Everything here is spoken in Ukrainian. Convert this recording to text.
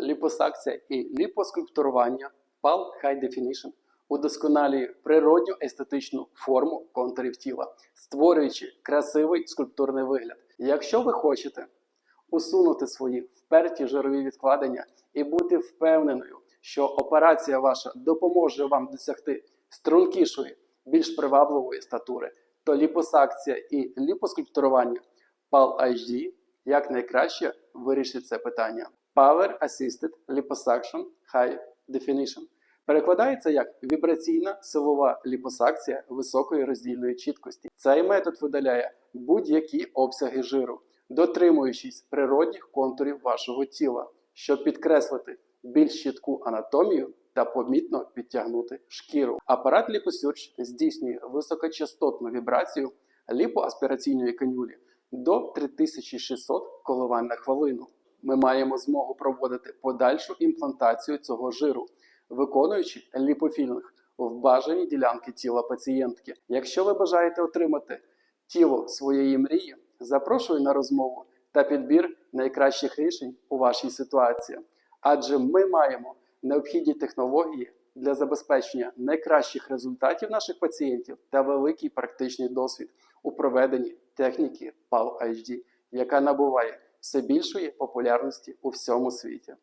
ліпосакція і ліпоскульптурування PAL High Definition удосконалює природню естетичну форму контурів тіла, створюючи красивий скульптурний вигляд. Якщо ви хочете усунути свої вперті жирові відкладення і бути впевненою, що операція ваша допоможе вам досягти стрункішої, більш привабливої статури, то ліпосакція і ліпоскульптурування PAL HD якнайкраще вирішить це питання. Power Assisted Liposuction High Definition перекладається як вібраційна силова ліпосакція високої роздільної чіткості. Цей метод видаляє будь-які обсяги жиру, дотримуючись природних контурів вашого тіла, щоб підкреслити більш чітку анатомію та помітно підтягнути шкіру. Апарат LipoSurge здійснює високочастотну вібрацію ліпоаспіраційної канюлі до 3600 коливань на хвилину. Ми маємо змогу проводити подальшу імплантацію цього жиру, виконуючи ліпофілінг в бажані ділянки тіла пацієнтки. Якщо ви бажаєте отримати тіло своєї мрії, запрошую на розмову та підбір найкращих рішень у вашій ситуації. Адже ми маємо необхідні технології для забезпечення найкращих результатів наших пацієнтів та великий практичний досвід у проведенні техніки PAL HD, яка набуває все більшої популярності у всьому світі.